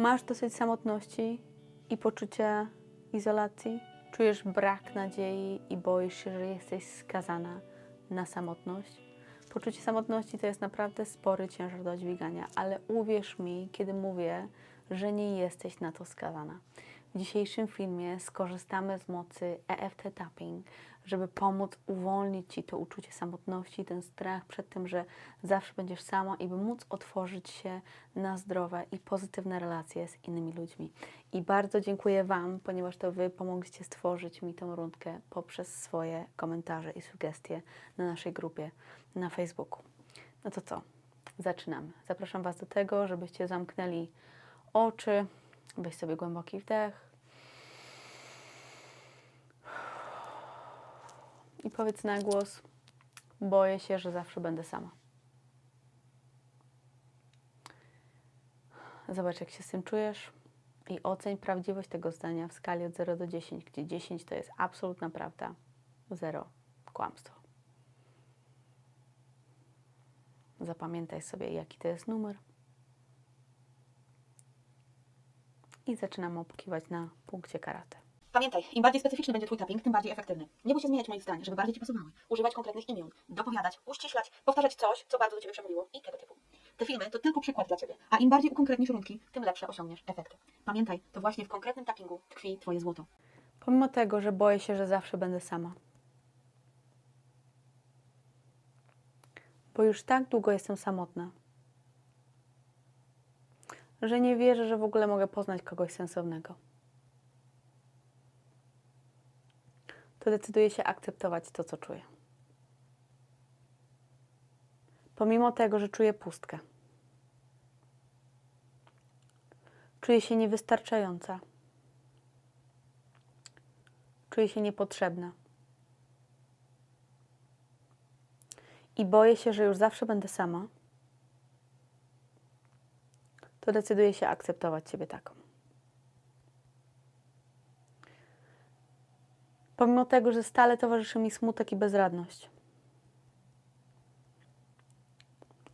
Masz dosyć samotności i poczucia izolacji? Czujesz brak nadziei i boisz się, że jesteś skazana na samotność? Poczucie samotności to jest naprawdę spory ciężar do dźwigania, ale uwierz mi, kiedy mówię, że nie jesteś na to skazana. W dzisiejszym filmie skorzystamy z mocy EFT Tapping, żeby pomóc uwolnić Ci to uczucie samotności, ten strach przed tym, że zawsze będziesz sama i by móc otworzyć się na zdrowe i pozytywne relacje z innymi ludźmi. I bardzo dziękuję Wam, ponieważ to Wy pomogliście stworzyć mi tą rundkę poprzez swoje komentarze i sugestie na naszej grupie na Facebooku. No to co? Zaczynamy. Zapraszam Was do tego, żebyście zamknęli oczy, weź sobie głęboki wdech. I powiedz na głos: Boję się, że zawsze będę sama. Zobacz, jak się z tym czujesz i oceń prawdziwość tego zdania w skali od 0 do 10, gdzie 10 to jest absolutna prawda, 0 kłamstwo. Zapamiętaj sobie, jaki to jest numer. I zaczynamy opukiwać na punkcie karate. Pamiętaj, im bardziej specyficzny będzie Twój tapping, tym bardziej efektywny. Nie bój się zmieniać moich zdań, żeby bardziej Ci pasowały. Używać konkretnych imion, dopowiadać, uściślać, powtarzać coś, co bardzo do Ciebie przemówiło i tego typu. Te filmy to tylko przykład dla Ciebie. A im bardziej ukonkretnisz rundki, tym lepsze osiągniesz efekty. Pamiętaj, to właśnie w konkretnym tappingu tkwi Twoje złoto. Pomimo tego, że boję się, że zawsze będę sama. Bo już tak długo jestem samotna, że nie wierzę, że w ogóle mogę poznać kogoś sensownego. To decyduję się akceptować to, co czuję. Pomimo tego, że czuję pustkę, czuję się niewystarczająca. Czuję się niepotrzebna. I boję się, że już zawsze będę sama. To decyduję się akceptować Ciebie taką. Pomimo tego, że stale towarzyszy mi smutek i bezradność.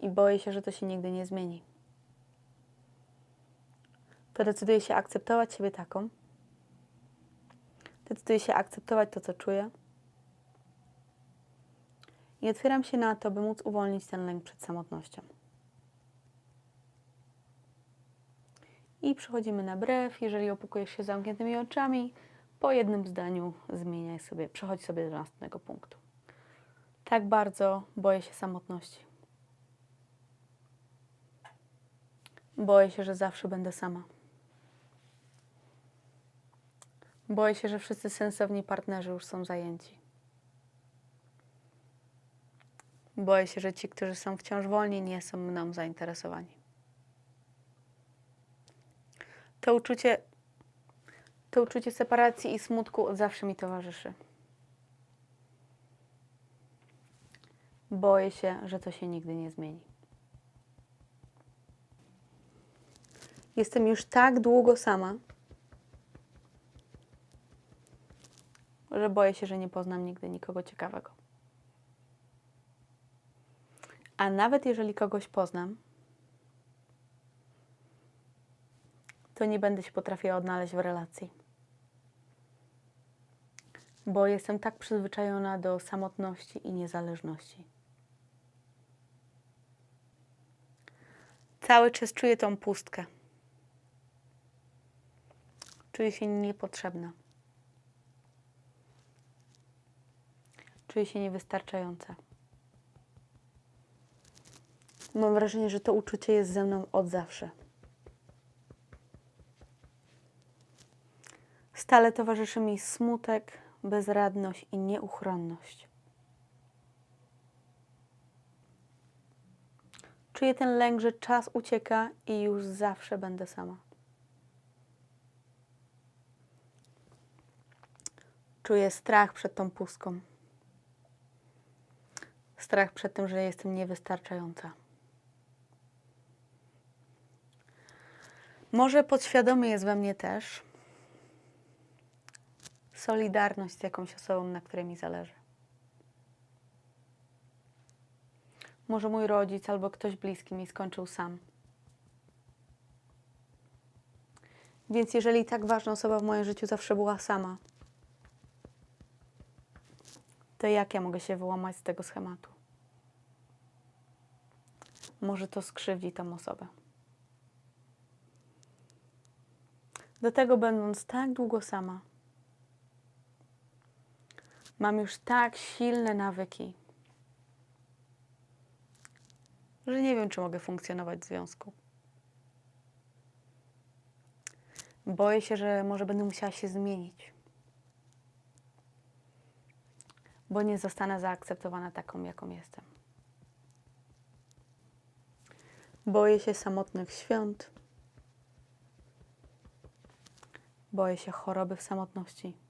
I boję się, że to się nigdy nie zmieni. To decyduję się akceptować siebie taką. Decyduję się akceptować to, co czuję. I otwieram się na to, by móc uwolnić ten lęk przed samotnością. I przechodzimy na brew. Jeżeli opukujesz się zamkniętymi oczami, po jednym zdaniu zmieniaj sobie, przechodź sobie do następnego punktu. Tak bardzo boję się samotności. Boję się, że zawsze będę sama. Boję się, że wszyscy sensowni partnerzy już są zajęci. Boję się, że ci, którzy są wciąż wolni, nie są mną zainteresowani. To uczucie, to uczucie separacji i smutku zawsze mi towarzyszy. Boję się, że to się nigdy nie zmieni. Jestem już tak długo sama, że boję się, że nie poznam nigdy nikogo ciekawego. A nawet jeżeli kogoś poznam, to nie będę się potrafiła odnaleźć w relacji. Bo jestem tak przyzwyczajona do samotności i niezależności. Cały czas czuję tą pustkę. Czuję się niepotrzebna. Czuję się niewystarczająca. Mam wrażenie, że to uczucie jest ze mną od zawsze. Stale towarzyszy mi smutek, bezradność i nieuchronność. Czuję ten lęk, że czas ucieka i już zawsze będę sama. Czuję strach przed tą pustką. Strach przed tym, że jestem niewystarczająca. Może podświadomie jest we mnie też solidarność z jakąś osobą, na której mi zależy. Może mój rodzic albo ktoś bliski mi skończył sam. Więc jeżeli tak ważna osoba w moim życiu zawsze była sama, to jak ja mogę się wyłamać z tego schematu? Może to skrzywdzi tą osobę. Do tego będąc tak długo sama, mam już tak silne nawyki, że nie wiem, czy mogę funkcjonować w związku. Boję się, że może będę musiała się zmienić, bo nie zostanę zaakceptowana taką, jaką jestem. Boję się samotnych świąt. Boję się choroby w samotności.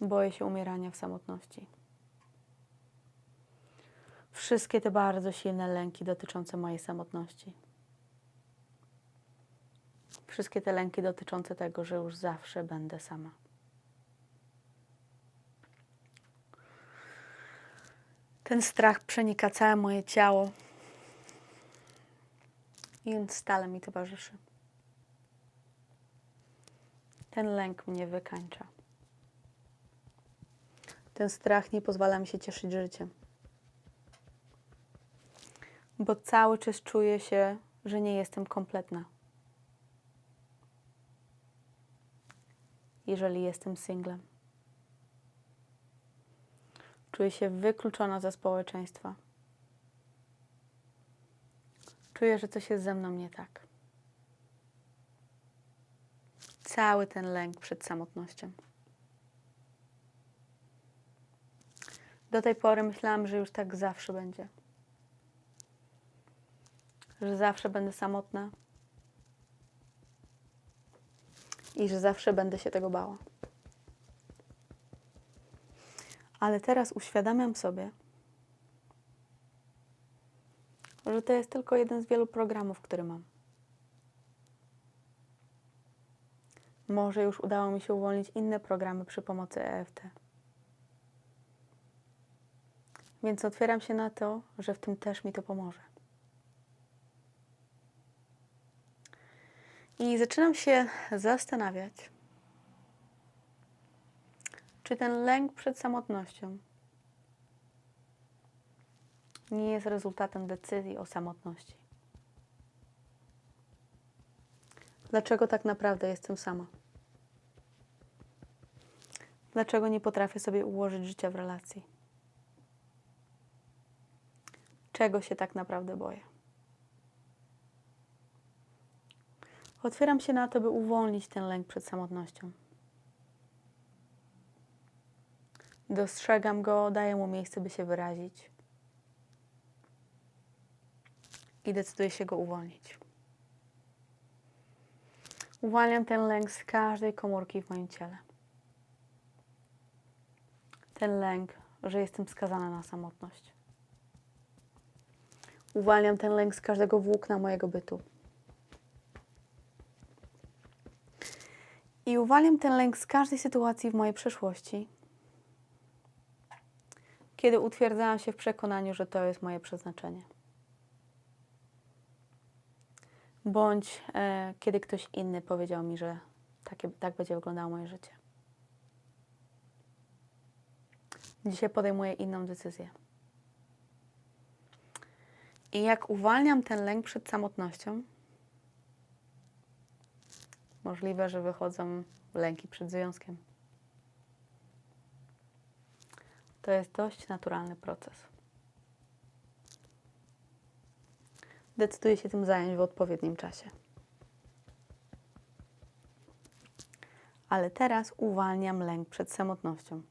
Boję się umierania w samotności. Wszystkie te bardzo silne lęki dotyczące mojej samotności. Wszystkie te lęki dotyczące tego, że już zawsze będę sama. Ten strach przenika całe moje ciało i on stale mi towarzyszy. Ten lęk mnie wykańcza. Ten strach nie pozwala mi się cieszyć życiem. Bo cały czas czuję się, że nie jestem kompletna. Jeżeli jestem singlem. Czuję się wykluczona ze społeczeństwa. Czuję, że coś jest ze mną nie tak. Cały ten lęk przed samotnością. Do tej pory myślałam, że już tak zawsze będzie. Że zawsze będę samotna i że zawsze będę się tego bała. Ale teraz uświadamiam sobie, że to jest tylko jeden z wielu programów, który mam. Może już udało mi się uwolnić inne programy przy pomocy EFT. Więc otwieram się na to, że w tym też mi to pomoże. I zaczynam się zastanawiać, czy ten lęk przed samotnością nie jest rezultatem decyzji o samotności. Dlaczego tak naprawdę jestem sama? Dlaczego nie potrafię sobie ułożyć życia w relacji? Czego się tak naprawdę boję? Otwieram się na to, by uwolnić ten lęk przed samotnością. Dostrzegam go, daję mu miejsce, by się wyrazić. I decyduję się go uwolnić. Uwalniam ten lęk z każdej komórki w moim ciele. Ten lęk, że jestem skazana na samotność. Uwalniam ten lęk z każdego włókna mojego bytu. I uwalniam ten lęk z każdej sytuacji w mojej przeszłości, kiedy utwierdzałam się w przekonaniu, że to jest moje przeznaczenie. Bądź e, kiedy ktoś inny powiedział mi, że takie, tak będzie wyglądało moje życie. Dzisiaj podejmuję inną decyzję. I jak uwalniam ten lęk przed samotnością, możliwe, że wychodzą lęki przed związkiem. To jest dość naturalny proces. Decyduję się tym zająć w odpowiednim czasie. Ale teraz uwalniam lęk przed samotnością.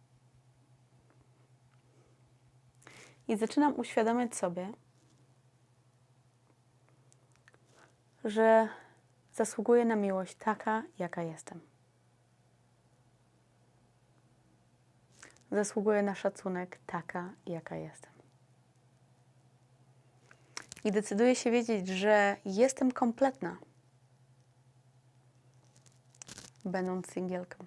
I zaczynam uświadamiać sobie, że zasługuję na miłość taka, jaka jestem. Zasługuję na szacunek taka, jaka jestem. I decyduję się wiedzieć, że jestem kompletna, będąc singielką.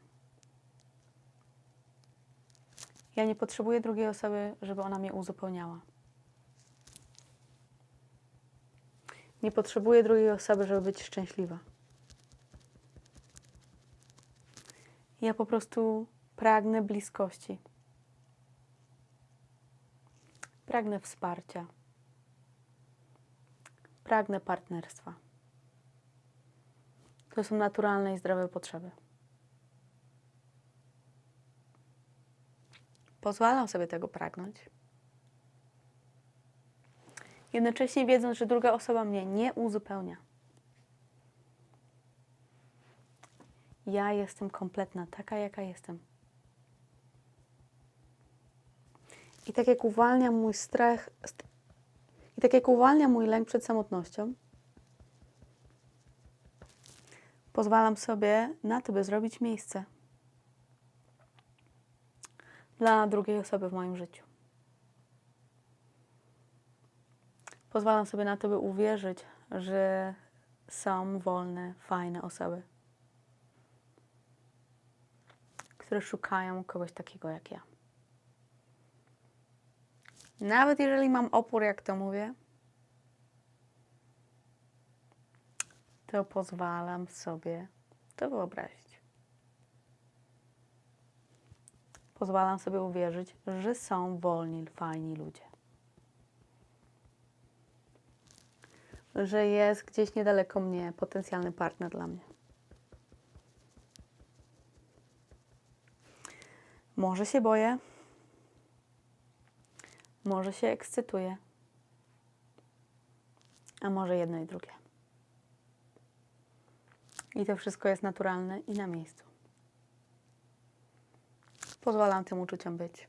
Ja nie potrzebuję drugiej osoby, żeby ona mnie uzupełniała. Nie potrzebuję drugiej osoby, żeby być szczęśliwa. Ja po prostu pragnę bliskości. Pragnę wsparcia. Pragnę partnerstwa. To są naturalne i zdrowe potrzeby. Pozwalam sobie tego pragnąć. Jednocześnie wiedząc, że druga osoba mnie nie uzupełnia. Ja jestem kompletna, taka jaka jestem. I tak jak uwalnia mój strach, st- i tak jak uwalnia mój lęk przed samotnością, pozwalam sobie na to, by zrobić miejsce dla drugiej osoby w moim życiu. Pozwalam sobie na to, by uwierzyć, że są wolne, fajne osoby, które szukają kogoś takiego jak ja. Nawet jeżeli mam opór, jak to mówię, to pozwalam sobie to wyobrazić. Pozwalam sobie uwierzyć, że są wolni, fajni ludzie. Że jest gdzieś niedaleko mnie potencjalny partner dla mnie. Może się boję, może się ekscytuję, a może jedno i drugie. I to wszystko jest naturalne i na miejscu. Pozwalam tym uczuciom być.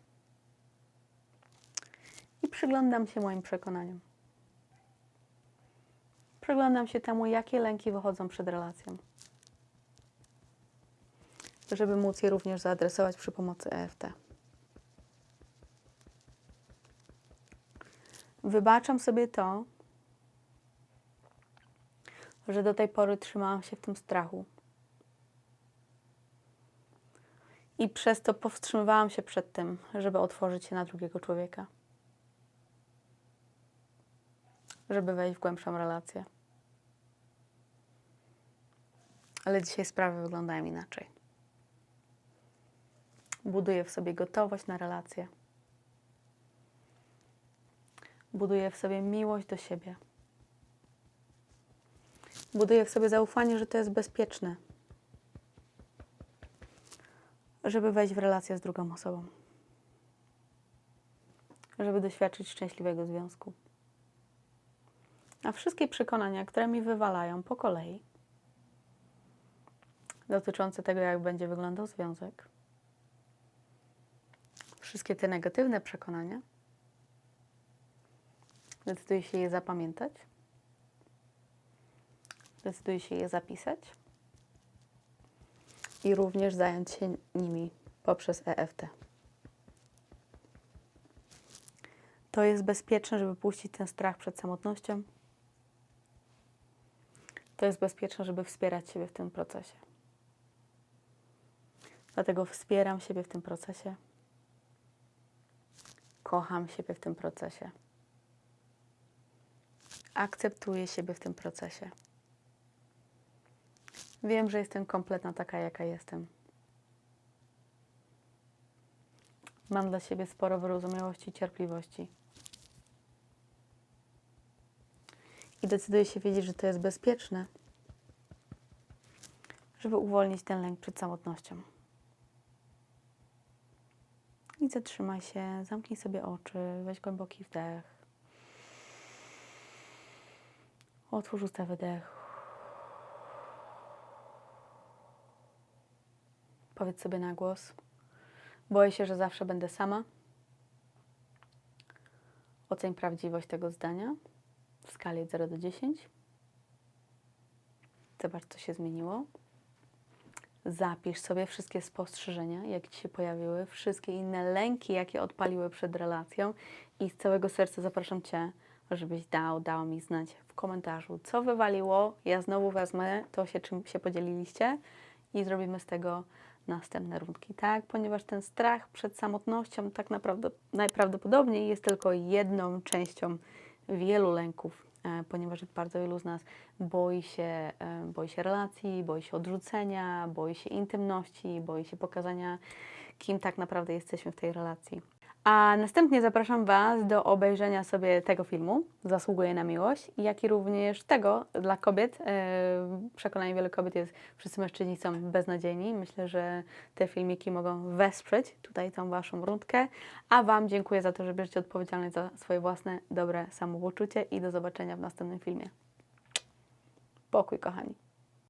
I przyglądam się moim przekonaniom. Przyglądam się temu, jakie lęki wychodzą przed relacją. Żeby móc je również zaadresować przy pomocy EFT. Wybaczam sobie to, że do tej pory trzymałam się w tym strachu. I przez to powstrzymywałam się przed tym, żeby otworzyć się na drugiego człowieka. Żeby wejść w głębszą relację. Ale dzisiaj sprawy wyglądają inaczej. Buduję w sobie gotowość na relację. Buduję w sobie miłość do siebie. Buduję w sobie zaufanie, że to jest bezpieczne, żeby wejść w relację z drugą osobą, żeby doświadczyć szczęśliwego związku. A wszystkie przekonania, które mi wywalają po kolei, dotyczące tego, jak będzie wyglądał związek, wszystkie te negatywne przekonania, decyduję się je zapamiętać, decyduję się je zapisać i również zająć się nimi poprzez EFT. To jest bezpieczne, żeby puścić ten strach przed samotnością. To jest bezpieczne, żeby wspierać siebie w tym procesie. Dlatego wspieram siebie w tym procesie. Kocham siebie w tym procesie. Akceptuję siebie w tym procesie. Wiem, że jestem kompletna taka, jaka jestem. Mam dla siebie sporo wyrozumiałości i cierpliwości. I decyduję się wiedzieć, że to jest bezpieczne, żeby uwolnić ten lęk przed samotnością. I zatrzymaj się, zamknij sobie oczy, weź głęboki wdech. Otwórz usta, wydech. Powiedz sobie na głos. Boję się, że zawsze będę sama. Oceń prawdziwość tego zdania w skali od 0 do 10. Zobacz, co się zmieniło. Zapisz sobie wszystkie spostrzeżenia, jakie Ci się pojawiły, wszystkie inne lęki, jakie odpaliły przed relacją i z całego serca zapraszam Cię, żebyś dał, dał mi znać w komentarzu, co wywaliło. Ja znowu wezmę to, się, czym się podzieliliście i zrobimy z tego następne rundki, tak? Ponieważ ten strach przed samotnością tak naprawdę najprawdopodobniej jest tylko jedną częścią wielu lęków, ponieważ bardzo wielu z nas boi się, e, boi się relacji, boi się odrzucenia, boi się intymności, boi się pokazania, kim tak naprawdę jesteśmy w tej relacji. A następnie zapraszam Was do obejrzenia sobie tego filmu, Zasługuje na miłość, jak i również tego dla kobiet. E, Przekonanie wielu kobiet jest, wszyscy mężczyźni są beznadziejni. Myślę, że te filmiki mogą wesprzeć tutaj tą Waszą rundkę. A Wam dziękuję za to, że bierzecie odpowiedzialność za swoje własne dobre samopoczucie i do zobaczenia w następnym filmie. Pokój, kochani.